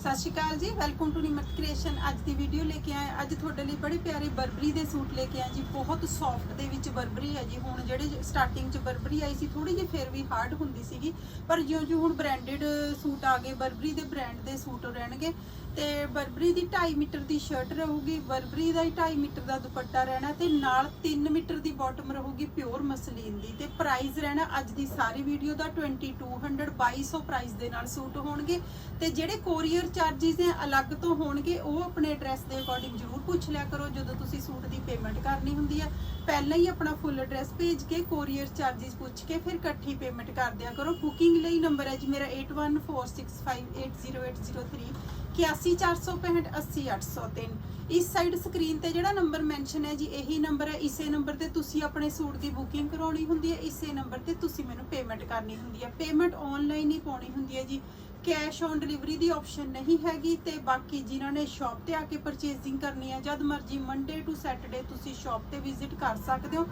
ਸਤਿ ਸ਼੍ਰੀ ਅਕਾਲ ਜੀ welcome to ਨਿਮਤ creation ਅੱਜ ਦੀ ਵੀਡੀਓ ਲੈ ਕੇ ਆਏ। ਅੱਜ ਤੁਹਾਡੇ ਲਈ ਬੜੇ ਪਿਆਰੇ ਬਰਬਰੀ ਦੇ ਸੂਟ ਲੈ ਕੇ ਆਏ ਜੀ। ਬਹੁਤ ਸੌਫਟ ਦੇ ਵਿੱਚ ਬਰਬਰੀ ਹੈ ਜੀ। ਹੁਣ ਜਿਹੜੇ ਸਟਾਰਟਿੰਗ ਚ ਬਰਬਰੀ ਆਈ ਸੀ ਥੋੜੀ ਜਿਹੀ ਫਿਰ ਵੀ ਹਾਰਡ ਹੁੰਦੀ ਸੀਗੀ। ਪਰ ਜਿਉਂ-ਜਿਉਂ ਹੁਣ ਬ੍ਰਾਂਡਡ ਸੂਟ ਆ ਗਏ, ਬਰਬਰੀ ਦੇ ਬ੍ਰਾਂਡ ਦੇ ਸੂਟ ਰਹਿਣਗੇ। ਤੇ ਬਰਬਰੀ ਦੀ 2.5 ਮੀਟਰ ਦੀ ਸ਼ਰਟ ਰਹੂਗੀ, ਬਰਬਰੀ ਦਾ 2.5 ਮੀਟਰ ਦਾ ਦੁਪੱਟਾ ਰਹਿਣਾ ਤੇ ਨਾਲ 3 ਮੀਟਰ ਦੀ ਬਾਟਮ ਰਹੂਗੀ ਪਿਓਰ ਮਸਲੀਨ ਦੀ ਤੇ ਪ੍ਰਾਈਸ ਰਹਿਣਾ ਅੱਜ ਦੀ ਸਾਰੀ ਵੀਡੀਓ ਦਾ 2200 2200 ਪ੍ਰਾਈਸ ਦੇ ਨਾਲ ਸੂਟ ਹੋਣਗੇ ਤੇ ਜਿਹੜੇ ਕੋਰੀਅਰ ਚਾਰजेस ਨੇ ਅਲੱਗ ਤੋਂ ਹੋਣਗੇ, ਉਹ ਆਪਣੇ ਐਡਰੈਸ ਦੇ ਅਕੋਰਡਿੰਗ ਜ਼ਰੂਰ ਪੁੱਛ ਲਿਆ ਕਰੋ ਜਦੋਂ ਤੁਸੀਂ ਸੂਟ ਦੀ ਪੇਮੈਂਟ ਕਰਨੀ ਹੁੰਦੀ ਹੈ ਪਹਿਲਾਂ ਹੀ ਆਪਣਾ ਫੁੱਲ ਐਡਰੈਸ ਭੇਜ ਕੇ ਕੋਰੀਅਰ ਚਾਰजेस ਪੁੱਛ ਕੇ ਫਿਰ ਇਕੱਠੀ ਪੇਮੈਂਟ ਕਰ ਦਿਆ ਕਰੋ। ਬੁਕਿੰਗ ਲਈ ਨੰਬਰ ਹੈ ਜੀ ਮੇਰਾ 8146580803 8146580803 ਇਸ ਸਾਈਡ ਸਕਰੀਨ ਤੇ ਜਿਹੜਾ ਨੰਬਰ ਮੈਂਸ਼ਨ ਹੈ ਜੀ, ਇਹੀ ਨੰਬਰ ਹੈ। ਇਸੇ ਨੰਬਰ ਤੇ ਤੁਸੀਂ ਆਪਣੇ ਸੂਟ ਦੀ ਬੁਕਿੰਗ ਕਰਾਉਣੀ ਹੁੰਦੀ ਹੈ। ਇਸੇ ਨੰਬਰ ਤੇ ਤੁਸੀਂ ਮੈਨੂੰ ਪੇਮੈਂਟ ਕਰਨੀ ਹੁੰਦੀ ਹੈ। ਪੇਮੈਂਟ ਆਨਲਾਈਨ ਹੀ ਪਾਉਣੀ ਹੁੰਦੀ ਹੈ ਜੀ। ਕੈਸ਼ ਔਨ ਡਿਲੀਵਰੀ ਦੀ ਆਪਸ਼ਨ ਨਹੀਂ ਹੈਗੀ ਤੇ ਬਾਕੀ ਜਿਨ੍ਹਾਂ ਨੇ ਸ਼ਾਪ ਤੇ ਆ ਕੇ ਪਰਚੇਜ਼ਿੰਗ ਕਰਨੀ ਹੈ, ਜਦ ਮਰਜ਼ੀ ਮੰਡੇ ਟੂ ਸੈਟਰਡੇ ਤੁਸੀਂ ਸ਼ਾਪ ਤੇ ਵਿਜ਼ਿਟ ਕਰ ਸਕਦੇ ਹੋ।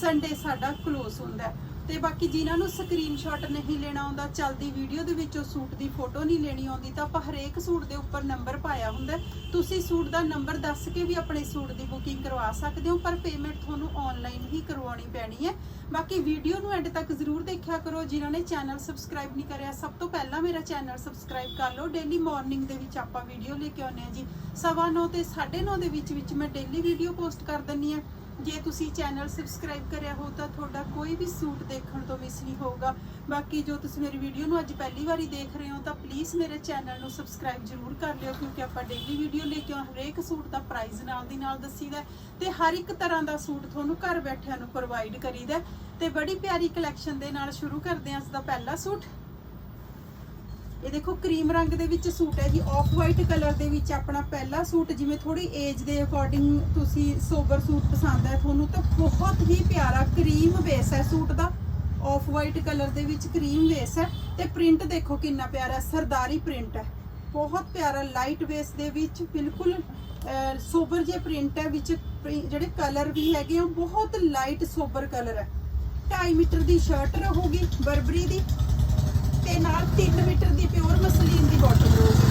ਸੰਡੇ ਸਾਡਾ ਕਲੋਜ਼ ਹੁੰਦਾ ਹੈ। ਤੇ ਬਾਕੀ ਜਿਨ੍ਹਾਂ ਨੂੰ ਸਕਰੀਨਸ਼ਾਟ ਨਹੀਂ ਲੈਣਾ ਆਉਂਦਾ, ਚੱਲਦੀ ਵੀਡੀਓ ਦੇ ਵਿੱਚੋਂ ਸੂਟ ਦੀ ਫੋਟੋ ਨਹੀਂ ਲੈਣੀ ਆਉਂਦੀ, ਤਾਂ ਆਪਾਂ ਹਰੇਕ ਸੂਟ ਦੇ ਉੱਪਰ ਨੰਬਰ ਪਾਇਆ ਹੁੰਦਾ ਤੁਸੀਂ ਸੂਟ ਦਾ ਨੰਬਰ ਦੱਸ ਕੇ ਵੀ ਆਪਣੇ ਸੂਟ ਦੀ ਬੁਕਿੰਗ ਕਰਵਾ ਸਕਦੇ ਹੋ, ਪਰ ਪੇਮੈਂਟ ਤੁਹਾਨੂੰ ਆਨਲਾਈਨ ਹੀ ਕਰਵਾਉਣੀ ਪੈਣੀ ਹੈ। ਬਾਕੀ ਵੀਡੀਓ ਨੂੰ ਐਂਡ ਤੱਕ ਜ਼ਰੂਰ ਦੇਖਿਆ ਕਰੋ, ਜਿਨ੍ਹਾਂ ਨੇ ਚੈਨਲ ਸਬਸਕ੍ਰਾਈਬ ਨਹੀਂ ਕਰਿਆ, ਸਭ ਤੋਂ ਪਹਿਲਾਂ ਮੇਰਾ ਚੈਨਲ ਸਬਸਕ੍ਰਾਈਬ ਕਰ ਲਓ। ਡੇਲੀ ਮਾਰਨਿੰਗ ਦੇ ਵਿੱਚ ਆਪਾਂ ਵੀਡੀਓ ਲੈ ਕੇ ਆਉਂਦੇ ਹਾਂ ਜੀ। ਸਵਾ ਨੌ ਤੇ 9:30 ਦੇ ਵਿੱਚ ਵਿੱਚ ਮੈਂ ਡੇਲੀ ਵੀਡੀਓ ਪੋਸਟ ਕਰ ਦਿੰਨੀ ਆ ਜੇ ਤੁਸੀਂ ਚੈਨਲ ਸਬਸਕ੍ਰਾਈਬ ਕਰਿਆ ਹੋ ਤਾਂ ਤੁਹਾਡਾ ਕੋਈ ਵੀ ਸੂਟ ਦੇਖਣ ਤੋਂ ਮਿਸ ਨਹੀਂ ਹੋਊਗਾ। ਬਾਕੀ ਜੋ ਤੁਸੀਂ ਮੇਰੀ ਵੀਡੀਓ ਨੂੰ ਅੱਜ ਪਹਿਲੀ ਵਾਰੀ ਦੇਖ ਰਹੇ ਹੋ ਤਾਂ ਪਲੀਜ਼ ਮੇਰੇ ਚੈਨਲ ਨੂੰ ਸਬਸਕ੍ਰਾਈਬ ਜ਼ਰੂਰ ਕਰ ਲਿਓ, ਕਿਉਂਕਿ ਆਪਾਂ ਡੇਲੀ ਵੀਡੀਓ ਲੈ ਕੇ ਆਉਂ ਹਰੇਕ ਸੂਟ ਦਾ ਪ੍ਰਾਈਸ ਨਾਲ ਦੀ ਨਾਲ ਦੱਸੀਦਾ ਹੈ ਤੇ ਹਰ ਇੱਕ ਤਰ੍ਹਾਂ ਦਾ ਸੂਟ ਤੁਹਾਨੂੰ ਘਰ ਬੈਠਿਆਂ ਨੂੰ ਪ੍ਰੋਵਾਈਡ ਕਰੀਦਾ ਹੈ। ਤੇ ਬੜੀ ਪਿਆਰੀ ਕਲੈਕਸ਼ਨ ਦੇ ਨਾਲ ਸ਼ੁਰੂ ਕਰਦੇ ਹਾਂ ਅੱਜ ਦਾ ਪਹਿਲਾ ਸੂਟ। ਇਹ ਦੇਖੋ, ਕਰੀਮ ਰੰਗ ਦੇ ਵਿੱਚ ਸੂਟ ਹੈ ਜੀ। ਆਫ ਵਾਈਟ ਕਲਰ ਦੇ ਵਿੱਚ ਆਪਣਾ ਪਹਿਲਾ ਸੂਟ, ਜਿਵੇਂ ਥੋੜੀ ਏਜ ਦੇ ਅਕੋਰਡਿੰਗ ਤੁਸੀਂ ਸੋਬਰ ਸੂਟ ਪਸੰਦ ਹੈ ਤੁਹਾਨੂੰ, ਤਾਂ ਬਹੁਤ ਹੀ ਪਿਆਰਾ ਕਰੀਮ ਬੇਸ ਹੈ ਸੂਟ ਦਾ। ਆਫ ਵਾਈਟ ਕਲਰ ਦੇ ਵਿੱਚ ਕਰੀਮ ਬੇਸ ਹੈ। ਤੇ ਪ੍ਰਿੰਟ ਦੇਖੋ ਕਿੰਨਾ ਪਿਆਰਾ, ਸਰਦਾਰੀ ਪ੍ਰਿੰਟ ਹੈ। ਬਹੁਤ ਪਿਆਰਾ ਲਾਈਟ ਬੇਸ ਦੇ ਵਿੱਚ, ਬਿਲਕੁਲ ਸੋਬਰ ਜੇ ਪ੍ਰਿੰਟ ਹੈ, ਵਿੱਚ ਪ੍ਰਿ- ਜਿਹੜੇ ਕਲਰ ਵੀ ਹੈਗੇ ਆ ਬਹੁਤ ਲਾਈਟ ਸੋਬਰ ਕਲਰ ਹੈ। 2.5 ਮੀਟਰ ਦੀ ਸ਼ਰਟ ਰਹੂਗੀ ਬਰਬਰੀ ਦੀ। ਤੇ ਨਾਲ 3 ਮੀਟਰ ਦੀ ਪਿਓਰ ਮਸਲੀਨ ਦੀ ਬਾਟਮ ਰਹੂਗੀ।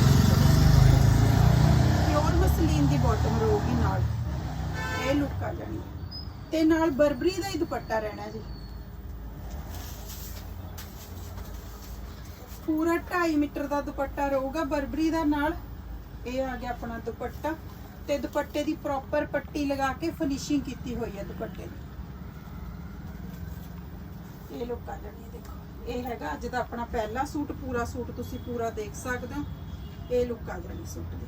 ਪਿਓਰ ਮਸਲੀਨ ਦੀ ਬਾਟਮ ਰਹੂਗੀ ਨਾਲ। ਇਹ ਲੁੱਕ ਆ ਜਾਣੀ। ਤੇ ਨਾਲ ਬਰਬਰੀ ਦਾ ਹੀ ਦੁਪੱਟਾ ਰਹਿਣਾ ਜੀ। ਪੂਰਾ 2.5 ਮੀਟਰ ਦਾ ਦੁਪੱਟਾ ਰਹੂਗਾ ਬਰਬਰੀ ਦਾ ਨਾਲ। ਇਹ ਆ ਗਿਆ ਆਪਣਾ ਦੁਪੱਟਾ। ਤੇ ਦੁਪੱਟੇ ਦੀ ਪ੍ਰੋਪਰ ਪੱਟੀ ਲਗਾ ਕੇ ਫਿਨਿਸ਼ਿੰਗ ਕੀਤੀ ਹੋਈ ਹੈ ਦੁਪੱਟੇ ਦੀ। ਇਹ ਲੁੱਕ ਆ ਜਾਣੀ ਦੇਖੋ। ਇਹ ਹੈਗਾ, ਅੱਜ ਦਾ ਆਪਣਾ ਪਹਿਲਾ ਸੂਟ, ਪੂਰਾ ਸੂਟ ਤੁਸੀਂ ਪੂਰਾ ਦੇਖ ਸਕਦੇ ਹੋ। ਇਹ ਲੁੱਕ ਆ ਜਾਣੀ ਸੂਟ ਦੀ।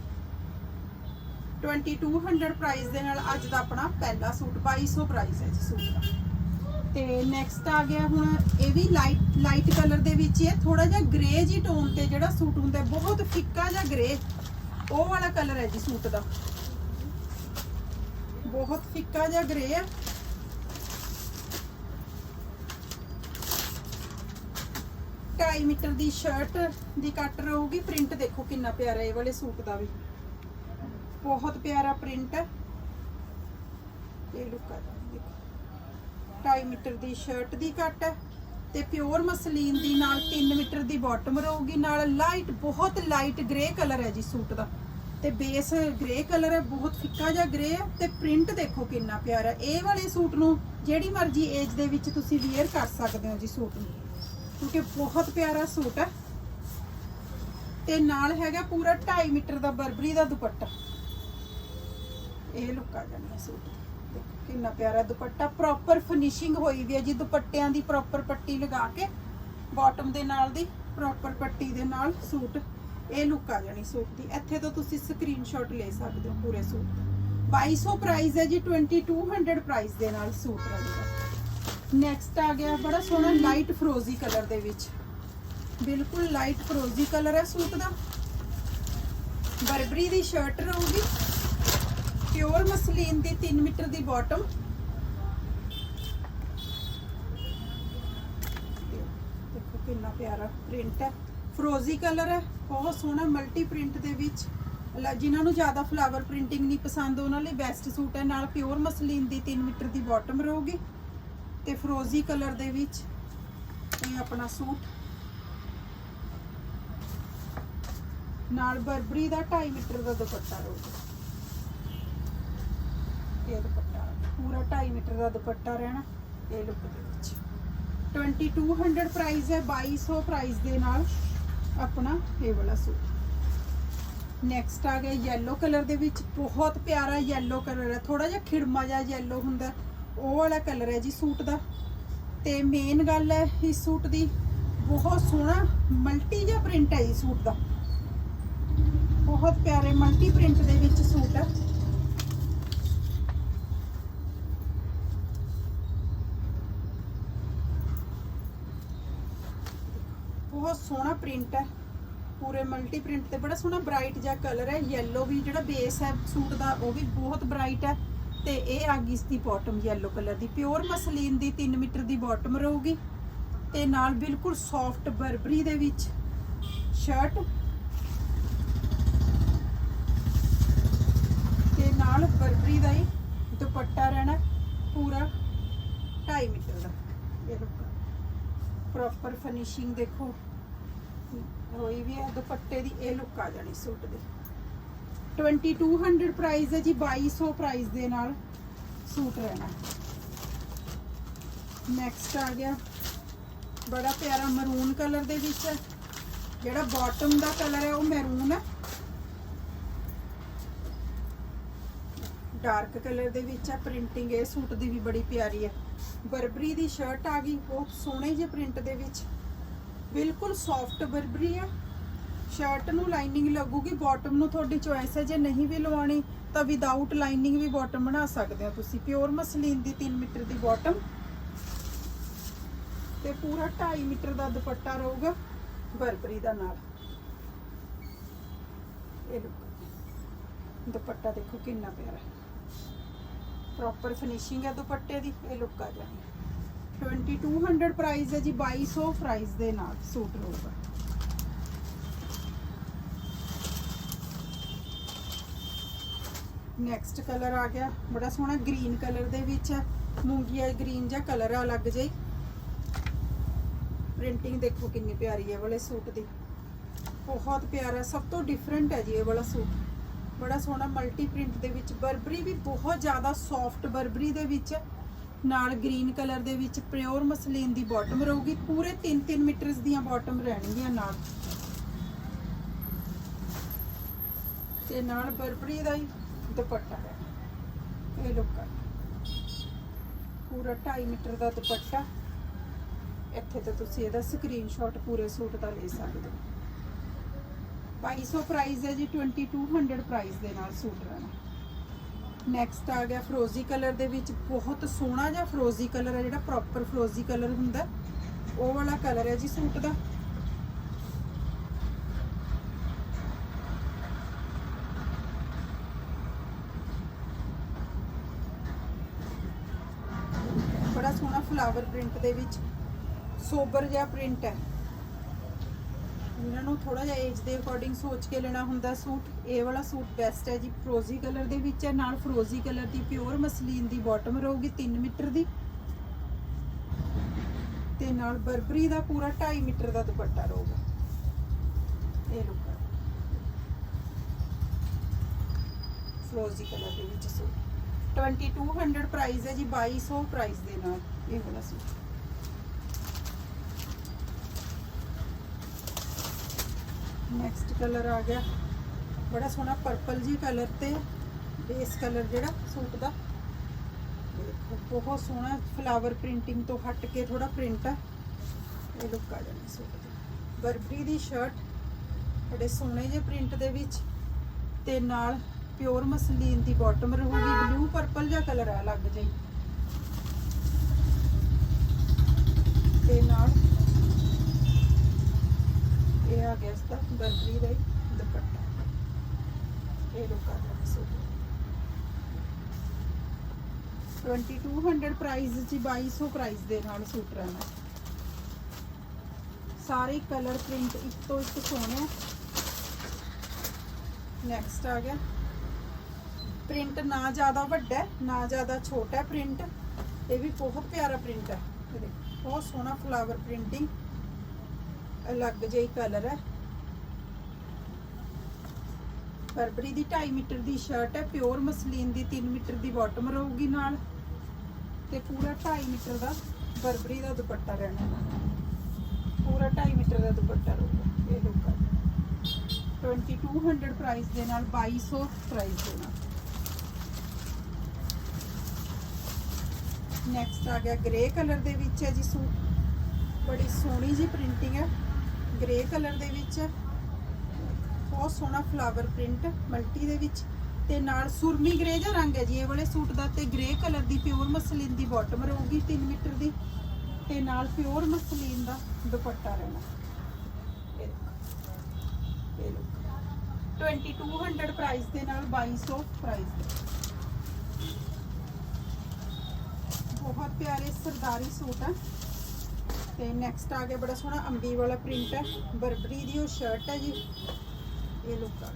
2200 ਪ੍ਰਾਈਸ ਦੇ ਨਾਲ ਅੱਜ ਦਾ ਆਪਣਾ ਪਹਿਲਾ ਸੂਟ 2200 ਪ੍ਰਾਈਸ ਹੈ ਜੀ ਸੂਟ ਦਾ। ਤੇ ਨੈਕਸਟ ਆ ਗਿਆ ਹੁਣ, ਇਹ ਵੀ ਲਾਈਟ ਲਾਈਟ ਕਲਰ ਦੇ ਵਿੱਚ ਹੈ ਥੋੜਾ ਜਿਹਾ ਗ੍ਰੇ ਜੀ ਟੋਨ ਤੇ ਜਿਹੜਾ ਸੂਟ ਹੁੰਦਾ ਬਹੁਤ ਫਿੱਕਾ ਜਿਹਾ ਗ੍ਰੇ ਉਹ ਵਾਲਾ ਕਲਰ ਹੈ ਜੀ ਸੂਟ ਦਾ। ਬਹੁਤ ਫਿੱਕਾ ਜਿਹਾ ਗ੍ਰੇ ਹੈ। ਢਾਈ ਮੀਟਰ ਦੀ ਸ਼ਰਟ ਦੀ ਕੱਟ ਰਹੂਗੀ। ਪ੍ਰਿੰਟ ਦੇਖੋ ਕਿੰਨਾ ਪਿਆਰਾ ਇਹ ਵਾਲੇ ਸੂਟ ਦਾ ਵੀ। ਬਹੁਤ ਪਿਆਰਾ ਪ੍ਰਿੰਟ ਹੈ। ਇਹ ਲੁੱਕ ਆ ਦੇਖੋ। ਢਾਈ ਮੀਟਰ ਦੀ ਸ਼ਰਟ ਦੀ ਕੱਟ ਹੈ ਤੇ ਪਿਓਰ ਮਸਲੀਨ ਦੀ ਨਾਲ 3 ਮੀਟਰ ਦੀ ਬਾਟਮ ਰਹੂਗੀ। ਨਾਲ ਲਾਈਟ ਬਹੁਤ ਲਾਈਟ ਗ੍ਰੇ ਕਲਰ ਹੈ ਜੀ ਸੂਟ ਦਾ। ਤੇ ਬੇਸ ਗ੍ਰੇ ਕਲਰ ਹੈ, ਬਹੁਤ ਫਿੱਕਾ ਜਿਹਾ ਗ੍ਰੇ ਹੈ ਤੇ ਪ੍ਰਿੰਟ ਦੇਖੋ ਕਿੰਨਾ ਪਿਆਰਾ ਇਹ ਵਾਲੇ ਸੂਟ ਨੂੰ ਜਿਹੜੀ ਮਰਜ਼ੀ ਏਜ ਦੇ ਵਿੱਚ ਤੁਸੀਂ ਵੇਅਰ ਕਰ ਸਕਦੇ ਹੋ ਜੀ ਸੂਟ ਨੂੰ। ਕਿਉਂਕਿ ਬਹੁਤ ਪਿਆਰਾ ਸੂਟ ਹੈ। ਤੇ ਨਾਲ ਹੈਗਾ ਪੂਰਾ 2.5 ਮੀਟਰ ਦਾ ਬਰਬਰੀ ਦਾ ਦੁਪੱਟਾ। ਇਹ ਲੁੱਕ ਆ ਜਾਣੀ ਸੂਟ ਦੇਖੋ, ਕਿੰਨਾ ਪਿਆਰਾ ਦੁਪੱਟਾ। ਪ੍ਰੋਪਰ ਫਿਨਿਸ਼ਿੰਗ ਹੋਈ ਵੀ ਹੈ ਜੀ ਦੁਪੱਟਿਆਂ ਦੀ ਪ੍ਰੋਪਰ ਪੱਟੀ ਲਗਾ ਕੇ ਬਾਟਮ ਦੇ ਨਾਲ ਦੀ ਪ੍ਰੋਪਰ ਪੱਟੀ ਦੇ ਨਾਲ ਸੂਟ। ਇਹ ਲੁੱਕ ਆ ਜਾਣੀ ਸੂਟ ਦੀ। ਇੱਥੇ ਤੋਂ ਤੁਸੀਂ ਸਕਰੀਨਸ਼ਾਟ ਲੈ ਸਕਦੇ ਹੋ ਪੂਰੇ ਸੂਟ ਦਾ। 2200 ਪ੍ਰਾਈਸ ਹੈ ਜੀ 2200 ਪ੍ਰਾਈਸ ਦੇ ਨਾਲ ਸੂਟ ਰਹੇਗਾ ਨੈਕਸਟ ਆ ਗਿਆ ਬੜਾ ਸੋਹਣਾ ਲਾਈਟ ਫਰੋਜ਼ੀ ਕਲਰ ਦੇ ਵਿੱਚ। ਬਿਲਕੁਲ ਲਾਈਟ ਫਰੋਜ਼ੀ ਕਲਰ ਹੈ ਸੂਟ ਦਾ। ਬਰਬਰੀ ਦੀ ਸ਼ਰਟ ਰਹੂਗੀ। ਪਿਓਰ ਮਸਲੀਨ ਦੀ 3 ਮੀਟਰ ਦੀ ਬਾਟਮ ਦੇਖੋ ਕਿੰਨਾ ਪਿਆਰਾ ਪ੍ਰਿੰਟ ਹੈ। ਫਰੋਜ਼ੀ ਕਲਰ ਹੈ, ਬਹੁਤ ਸੋਹਣਾ ਮਲਟੀ ਪ੍ਰਿੰਟ ਦੇ ਵਿੱਚ। ਲ- ਜਿਨ੍ਹਾਂ ਨੂੰ ਜ਼ਿਆਦਾ ਫਲਾਵਰ ਪ੍ਰਿੰਟਿੰਗ ਨਹੀਂ ਪਸੰਦ, ਉਹਨਾਂ ਲਈ ਬੈਸਟ ਸੂਟ ਹੈ। ਨਾਲ ਪਿਓਰ ਮਸਲੀਨ ਦੀ 3 ਮੀਟਰ ਦੀ ਬਾਟਮ ਰਹੂਗੀ। ਤੇ ਫਰੋਜ਼ੀ ਕਲਰ ਦੇ ਵਿੱਚ ਇਹ ਆਪਣਾ ਸੂਟ। ਨਾਲ ਬਰਬਰੀ ਦਾ 2.5 ਮੀਟਰ ਦਾ ਦੁਪੱਟਾ ਰਹੂਗਾ ਇਹ ਦੁਪੱਟਾ, ਪੂਰਾ 2.5 ਮੀਟਰ ਦਾ ਦੁਪੱਟਾ ਰਹਿਣਾ ਇਹ ਲੁੱਕ ਦੇ ਵਿੱਚ। 2200 ਪ੍ਰਾਈਸ ਹੈ 2200 ਪ੍ਰਾਈਸ ਦੇ ਨਾਲ ਆਪਣਾ ਇਹ ਵਾਲਾ ਸੂਟ। ਨੈਕਸਟ ਆ ਗਿਆ yellow ਕਲਰ ਦੇ ਵਿੱਚ, ਬਹੁਤ ਪਿਆਰਾ yellow ਕਲਰ ਹੈ। ਥੋੜਾ ਜਿਹਾ ਖਿੜਮਾ ਜਿਹਾ yellow ਹੁੰਦਾ। ਉਹ ਵਾਲਾ ਕਲਰ ਹੈ ਜੀ ਸੂਟ ਦਾ। ਤੇ ਮੇਨ ਗੱਲ ਹੈ ਇਸ ਸੂਟ ਦੀ, ਬਹੁਤ ਸੋਹਣਾ ਮਲਟੀ ਜਿਹਾ ਪ੍ਰਿੰਟ ਹੈ ਜੀ ਸੂਟ ਦਾ। ਬਹੁਤ ਪਿਆਰੇ ਮਲਟੀ ਪ੍ਰਿੰਟ ਦੇ ਵਿੱਚ ਸੂਟ ਹੈ। ਬਹੁਤ ਸੋਹਣਾ ਪ੍ਰਿੰਟ ਹੈ। ਪੂਰੇ ਮਲਟੀ ਪ੍ਰਿੰਟ ਤੇ ਬੜਾ ਸੋਹਣਾ ਬ੍ਰਾਈਟ ਜਿਹਾ ਕਲਰ ਹੈ। yellow ਵੀ ਜਿਹੜਾ ਬੇਸ ਹੈ ਸੂਟ ਦਾ, ਉਹ ਵੀ ਬਹੁਤ ਬ੍ਰਾਈਟ ਹੈ। ਤੇ ਇਹ ਆ ਗਈ ਇਸ ਦੀ ਬਾਟਮ yellow ਕਲਰ ਦੀ। ਪਿਓਰ ਮਸਲੀਨ ਦੀ 3 ਮੀਟਰ ਦੀ ਬਾਟਮ ਰਹੂਗੀ ਤੇ ਨਾਲ ਬਿਲਕੁਲ ਸੌਫਟ ਬਰਬਰੀ ਦੇ ਵਿੱਚ ਸ਼ਰਟ ਤੇ ਨਾਲ ਬਰਬਰੀ ਦਾ ਹੀ ਦੁਪੱਟਾ ਰਹਿਣਾ ਪੂਰਾ 2.5 ਮੀਟਰ ਦਾ। ਇਹ ਲੁੱਕ ਪ੍ਰੋਪਰ ਫਿਨਿਸ਼ਿੰਗ ਦੇਖੋ। ਹੋਈ ਵੀ ਹੈ, ਦੁਪੱਟੇ ਦੀ ਇਹ ਲੁੱਕ ਆ ਜਾਣੀ ਸੂਟ ਦੀ। 2200 ਪ੍ਰਾਈਸ ਹੈ ਜੀ 2200 ਪ੍ਰਾਈਸ ਦੇ ਨਾਲ ਸੂਟ ਰਹਿਣਾ ਨੈਕਸਟ ਆ ਗਿਆ। ਬੜਾ ਪਿਆਰਾ ਮਰੂਨ ਕਲਰ ਦੇ ਵਿੱਚ ਹੈ। ਜਿਹੜਾ ਬਾਟਮ ਦਾ ਕਲਰ ਹੈ, ਉਹ ਮੈਰੂਨ ਹੈ। ਡਾਰਕ ਕਲਰ ਦੇ ਵਿੱਚ ਹੈ। ਪ੍ਰਿੰਟਿੰਗ ਇਹ ਸੂਟ ਦੀ ਵੀ ਬੜੀ ਪਿਆਰੀ ਹੈ। ਬਰਬਰੀ ਦੀ ਸ਼ਰਟ ਆ ਗਈ। ਬਹੁਤ ਸੋਹਣੇ ਜਿਹੇ ਪ੍ਰਿੰਟ ਦੇ ਵਿੱਚ। ਬਿਲਕੁਲ ਸੌਫਟ ਬਰਬਰੀ ਹੈ। ਸ਼ਰਟ ਨੂੰ ਲਾਈਨਿੰਗ ਲੱਗੂਗੀ ਬਾਟਮ ਨੂੰ ਤੁਹਾਡੀ ਚੋਇਸ ਹੈ। ਜੇ ਨਹੀਂ ਵੀ ਲਵਾਉਣੀ, ਤਾਂ ਵਿਦਆਊਟ ਲਾਈਨਿੰਗ ਵੀ ਬਾਟਮ ਬਣਾ ਸਕਦੇ ਹੋ ਤੁਸੀਂ। ਪਿਓਰ ਮਸਲੀਨ ਦੀ 3 ਮੀਟਰ ਦੀ ਬਾਟਮ ਤੇ ਪੂਰਾ 2.5 ਮੀਟਰ ਦਾ ਦੁਪੱਟਾ ਰਹੂਗਾ ਬਰਬਰੀ ਦਾ ਨਾਲ। ਇਹ ਲੁੱਕ ਦੁਪੱਟਾ ਦੇਖੋ ਕਿੰਨਾ ਪਿਆਰਾ। ਪ੍ਰੋਪਰ ਫਿਨਿਸ਼ਿੰਗ ਹੈ ਦੁਪੱਟੇ ਦੀ। ਇਹ ਲੁੱਕ ਆ ਜਾਣੀ। 2200 ਪ੍ਰਾਈਸ ਹੈ ਜੀ 2200 ਪ੍ਰਾਈਸ ਦੇ ਨਾਲ ਸੂਟ ਰਹੂਗਾ। ਨੈਕਸਟ ਕਲਰ ਆ ਗਿਆ। ਬੜਾ ਸੋਹਣਾ ਗ੍ਰੀਨ ਕਲਰ ਦੇ ਵਿੱਚ ਹੈ ਮੂੰਗੀਆ ਗ੍ਰੀਨ ਜਾਂ ਕਲਰ ਆ ਲੱਗ ਜਾਈ ਪ੍ਰਿੰਟਿੰਗ ਦੇਖੋ ਕਿੰਨੀ ਪਿਆਰੀ ਹੈ ਵਾਲੇ ਸੂਟ ਦੀ। ਬਹੁਤ ਪਿਆਰਾ, ਸਭ ਤੋਂ ਡਿਫਰੈਂਟ ਹੈ ਜੀ ਇਹ ਵਾਲਾ ਸੂਟ। ਬੜਾ ਸੋਹਣਾ ਮਲਟੀ ਪ੍ਰਿੰਟ ਦੇ ਵਿੱਚ, ਬਰਬਰੀ ਵੀ ਬਹੁਤ ਜ਼ਿਆਦਾ ਸੌਫਟ ਬਰਬਰੀ ਦੇ ਵਿੱਚ। ਨਾਲ ਗ੍ਰੀਨ ਕਲਰ ਦੇ ਵਿੱਚ ਪਿਓਰ ਮਸਲੀਨ ਦੀ ਬਾਟਮ ਰਹੂਗੀ। ਪੂਰੇ 3-3 ਮੀਟਰਸ ਦੀਆਂ ਬਾਟਮ ਰਹਿਣਗੀਆਂ ਨਾਲ। ਤੇ ਨਾਲ ਬਰਬਰੀ ਦਾ ਹੀ ਦੁਪੱਟਾ ਹੈ। ਇਹ ਲੁੱਕ ਹੈ ਪੂਰਾ 2.5 ਮੀਟਰ ਦਾ ਦੁਪੱਟਾ। ਇੱਥੇ ਤੇ ਤੁਸੀਂ ਇਹਦਾ ਸਕਰੀਨਸ਼ਾਟ ਪੂਰੇ ਸੂਟ ਦਾ ਲੈ ਸਕਦੇ ਹੋ। 2200 ਪ੍ਰਾਈਸ ਹੈ ਜੀ 2200 ਪ੍ਰਾਈਸ ਦੇ ਨਾਲ ਸੂਟ ਰਹਿਣਾ ਨੈਕਸਟ ਆ ਗਿਆ ਫਰੋਜ਼ੀ ਕਲਰ ਦੇ ਵਿੱਚ। ਬਹੁਤ ਸੋਹਣਾ ਜਿਹਾ ਫਰੋਜ਼ੀ ਕਲਰ ਹੈ ਜਿਹੜਾ ਪ੍ਰੋਪਰ ਫਰੋਜ਼ੀ ਕਲਰ ਹੁੰਦਾ। ਉਹ ਵਾਲਾ ਕਲਰ ਹੈ ਜੀ ਸੂਟ ਦਾ। ਫਲਾਵਰ ਪ੍ਰਿੰਟ ਦੇ ਵਿੱਚ ਸੋਬਰ ਜਿਹਾ ਪ੍ਰਿੰਟ ਹੈ। ਇਹਨਾਂ ਨੂੰ ਥੋੜਾ ਜਿਹਾ ਏਜ ਦੇ ਅਕੋਰਡਿੰਗ ਸੋਚ ਕੇ ਲੈਣਾ ਹੁੰਦਾ ਸੂਟ। ਇਹ ਵਾਲਾ ਸੂਟ ਬੈਸਟ ਹੈ ਜੀ। ਫਰੋਜ਼ੀ ਕਲਰ ਦੇ ਵਿੱਚ ਹੈ। ਨਾਲ ਫਰੋਜ਼ੀ ਕਲਰ ਦੀ ਪਿਓਰ ਮਸਲੀਨ ਦੀ ਬਾਟਮ ਰਹੂਗੀ 3 ਮੀਟਰ ਦੀ। ਤੇ ਨਾਲ ਬਰਬਰੀ ਦਾ ਪੂਰਾ 2.5 ਮੀਟਰ ਦਾ ਦੁਪੱਟਾ ਰਹੂਗਾ। ਇਹ ਲੁੱਕ ਫਰੋਜ਼ੀ ਕਲਰ ਦੇ ਵਿੱਚ ਸੂਟ। 2200 ਪ੍ਰਾਈਸ ਹੈ ਜੀ 2200 ਪ੍ਰਾਈਸ ਦੇ ਨਾਲ। ਇਹ ਵਾਲਾ ਸੂਟ ਨੈਕਸਟ ਕਲਰ ਆ ਗਿਆ। ਬੜਾ ਸੋਹਣਾ ਪਰਪਲ ਜੀ ਕਲਰ ਤੇ ਬੇਸ ਕਲਰ ਜਿਹੜਾ ਸੂਟ ਦਾ। ਬਹੁਤ ਸੋਹਣਾ ਫਲਾਵਰ ਪ੍ਰਿੰਟਿੰਗ ਤੋਂ ਹਟ ਕੇ ਥੋੜਾ ਪ੍ਰਿੰਟ ਆ ਇਹ ਲੁੱਕ ਆ ਜਾਣੀ ਸੂਟ ਦੀ। ਬਰਬਰੀ ਦੀ ਸ਼ਰਟ ਬੜੇ ਸੋਹਣੇ ਜਿਹੇ ਪ੍ਰਿੰਟ ਦੇ ਵਿੱਚ। ਤੇ ਨਾਲ ਪਿਓਰ ਮਸਲੀਨ ਦੀ ਬਾਟਮ ਰਹੂਗੀ ਬਲੂ ਪਰਪਲ ਜਿਹਾ ਕਲਰ ਆ ਲੱਗ ਜਾਈ ਤੇ ਨਾਲ ਇਹ ਆ ਗਿਆ ਇਸ ਦਾ ਬਰਬਰੀ ਦਾ ਦੁਪੱਟਾ। ਇਹ ਲੁੱਕ ਆ ਸੂਟ 2200 ਪ੍ਰਾਈਸ ਜੀ 2200 ਪ੍ਰਾਈਸ ਦੇ ਨਾਲ ਸੂਟ ਰਹਿਣਾ ਸਾਰੇ ਕਲਰ ਪ੍ਰਿੰਟ ਇੱਕ ਤੋਂ ਇੱਕ ਸੋਹਣੇ ਨੈਕਸਟ ਆ ਗਿਆ। ਪ੍ਰਿੰਟ ਨਾ ਜ਼ਿਆਦਾ ਵੱਡਾ ਨਾ ਜ਼ਿਆਦਾ ਛੋਟਾ ਪ੍ਰਿੰਟ ਇਹ ਵੀ ਬਹੁਤ ਪਿਆਰਾ ਪ੍ਰਿੰਟ ਹੈ। ਬਹੁਤ ਸੋਹਣਾ ਫਲਾਵਰ ਪ੍ਰਿੰਟਿੰਗ ਅਲੱਗ ਜਿਹੀ ਕਲਰ ਹੈ। ਬਰਬਰੀ ਦੀ 2.5 ਮੀਟਰ ਦੀ ਸ਼ਰਟ ਹੈ ਪਿਓਰ ਮਸਲੀਨ ਦੀ 3 ਮੀਟਰ ਦੀ ਬਾਟਮ ਰਹੂਗੀ ਨਾਲ। ਤੇ ਪੂਰਾ 2.5 ਮੀਟਰ ਦਾ ਬਰਬਰੀ ਦਾ ਦੁਪੱਟਾ ਰਹਿਣਾ ਪੂਰਾ 2.5 ਮੀਟਰ ਦਾ ਦੁਪੱਟਾ ਰਹੂਗਾ, ਇਹ ਲੁੱਕ ਆ 2200 ਪ੍ਰਾਈਸ ਦੇ ਨਾਲ 2200 ਪ੍ਰਾਈਸ ਦੇ ਨਾਲ। ਨੈਕਸਟ ਆ ਗਿਆ ਗ੍ਰੇ ਕਲਰ ਦੇ ਵਿੱਚ ਹੈ ਜੀ ਸੂਟ ਬੜੀ ਸੋਹਣੀ ਜੀ ਪ੍ਰਿੰਟਿੰਗ ਹੈ। ਗ੍ਰੇ ਕਲਰ ਦੇ ਵਿੱਚ ਹੈ। ਬਹੁਤ ਸੋਹਣਾ ਫਲਾਵਰ ਪ੍ਰਿੰਟ ਮਲਟੀ ਦੇ ਵਿੱਚ। ਤੇ ਨਾਲ ਸੁਰਮੀ ਗ੍ਰੇ ਜਿਹਾ ਰੰਗ ਹੈ ਜੀ, ਇਹ ਵਾਲੇ ਸੂਟ ਦਾ ਤੇ ਗ੍ਰੇ ਕਲਰ ਦੀ ਪਿਓਰ ਮਸਲੀਨ ਦੀ ਬਾਟਮ ਰਹੂਗੀ 3 ਮੀਟਰ ਦੀ। ਤੇ ਨਾਲ ਪਿਓਰ ਮਸਲੀਨ ਦਾ ਦੁਪੱਟਾ ਰਹਿਣਾ। ਇਹ ਦੇਖੋ। ਇਹ ਲੁੱਕ 2200 ਪ੍ਰਾਈਸ ਦੇ ਨਾਲ 2200 ਪ੍ਰਾਈਸ ਦੇ ਬਹੁਤ ਪਿਆਰੇ ਸਰਦਾਰੀ ਸੂਟ ਹੈ ਤੇ ਨੈਕਸਟ ਆ ਗਿਆ ਬੜਾ ਸੋਹਣਾ ਅੰਬੀ ਵਾਲਾ ਪ੍ਰਿੰਟ ਹੈ ਬਰਬਰੀ ਦੀ ਉਹ ਸ਼ਰਟ ਹੈ ਜੀ। ਇਹ ਲੁੱਕ ਆ।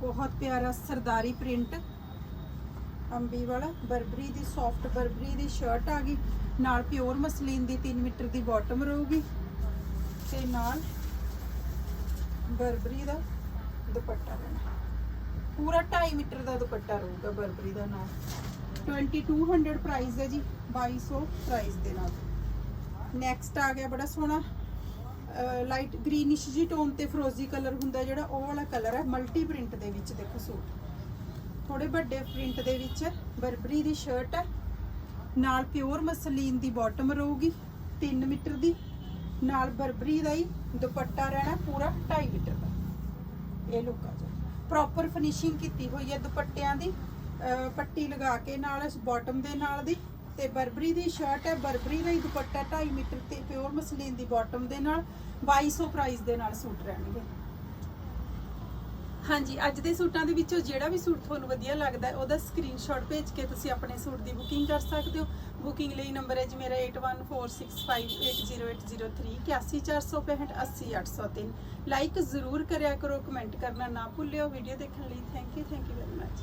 ਬਹੁਤ ਪਿਆਰਾ ਸਰਦਾਰੀ ਪ੍ਰਿੰਟ ਅੰਬੀ ਵਾਲਾ। ਬਰਬਰੀ ਦੀ ਸੌਫਟ ਬਰਬਰੀ ਦੀ ਸ਼ਰਟ ਆ ਗਈ। ਨਾਲ ਪਿਓਰ ਮਸਲੀਨ ਦੀ 3 ਮੀਟਰ ਦੀ ਬਾਟਮ ਰਹੂਗੀ। ਤੇ ਨਾਲ ਬਰਬਰੀ ਦਾ ਦੁਪੱਟਾ ਰਹਿਣਾ ਪੂਰਾ 2.5 ਮੀਟਰ ਦਾ ਦੁਪੱਟਾ ਰਹੂਗਾ ਬਰਬਰੀ ਦਾ ਨਾਲ। 2200 ਪ੍ਰਾਈਸ ਹੈ ਜੀ 2200 ਪ੍ਰਾਈਸ ਦੇ ਨਾਲ। ਨੈਕਸਟ ਆ ਗਿਆ ਬੜਾ ਸੋਹਣਾ ਲਾਈਟ ਗ੍ਰੀਨਿਸ਼ ਜੀ ਟੋਨ ਤੇ ਫਰੋਜ਼ੀ ਕਲਰ ਹੁੰਦਾ ਜਿਹੜਾ, ਉਹ ਵਾਲਾ ਕਲਰ ਹੈ ਮਲਟੀ ਪ੍ਰਿੰਟ ਦੇ ਵਿੱਚ, ਦੇਖੋ ਸੂਟ। ਥੋੜੇ ਵੱਡੇ ਪ੍ਰਿੰਟ ਦੇ ਵਿੱਚ ਬਰਬਰੀ ਦੀ ਸ਼ਰਟ ਹੈ, ਨਾਲ ਪਿਓਰ ਮਸਲੀਨ ਦੀ ਬਾਟਮ ਰਹੂਗੀ 3 ਮੀਟਰ ਦੀ, ਨਾਲ ਬਰਬਰੀ ਦਾ ਹੀ ਦੁਪੱਟਾ ਰਹਿਣਾ ਪੂਰਾ 2.5 ਮੀਟਰ ਦਾ। ਇਹ ਲੁੱਕ ਆ ਜਾ ਪ੍ਰੋਪਰ ਫਿਨਿਸ਼ਿੰਗ ਕੀਤੀ ਹੋਈ ਹੈ ਦੁਪੱਟਿਆਂ ਦੀ। ਪੱਟੀ ਲਗਾ ਕੇ ਨਾਲ ਇਸ ਬਾਟਮ ਦੇ ਨਾਲ ਦੀ ਤੇ ਬਰਬਰੀ ਦੀ ਸ਼ਰਟ ਹੈ। ਬਰਬਰੀ ਦਾ ਹੀ ਦੁਪੱਟਾ 2.5 ਮੀਟਰ ਤੇ ਪਿਓਰ ਮਸਲੀਨ ਦੀ ਬਾਟਮ ਦੇ ਨਾਲ 2200 ਪ੍ਰਾਈਸ ਦੇ ਨਾਲ ਸੂਟ ਰਹਿਣਗੇ। ਹਾਂਜੀ, ਅੱਜ ਦੇ ਸੂਟਾਂ ਦੇ ਵਿੱਚੋਂ ਜਿਹੜਾ ਵੀ ਸੂਟ ਤੁਹਾਨੂੰ ਵਧੀਆ ਲੱਗਦਾ ਹੈ, ਉਹਦਾ ਸਕਰੀਨਸ਼ਾਟ ਭੇਜ ਕੇ ਤੁਸੀਂ ਆਪਣੇ ਸੂਟ ਦੀ ਬੁਕਿੰਗ ਕਰ ਸਕਦੇ ਹੋ। ਬੁਕਿੰਗ ਲਈ ਨੰਬਰ ਹੈ ਜੀ ਮੇਰਾ 8146580803 80465 ਲਾਈਕ ਜ਼ਰੂਰ ਕਰਿਆ ਕਰੋ ਕਮੈਂਟ ਕਰਨਾ ਨਾ ਭੁੱਲਿਓ। ਵੀਡੀਓ ਦੇਖਣ ਲਈ thank you thank you very much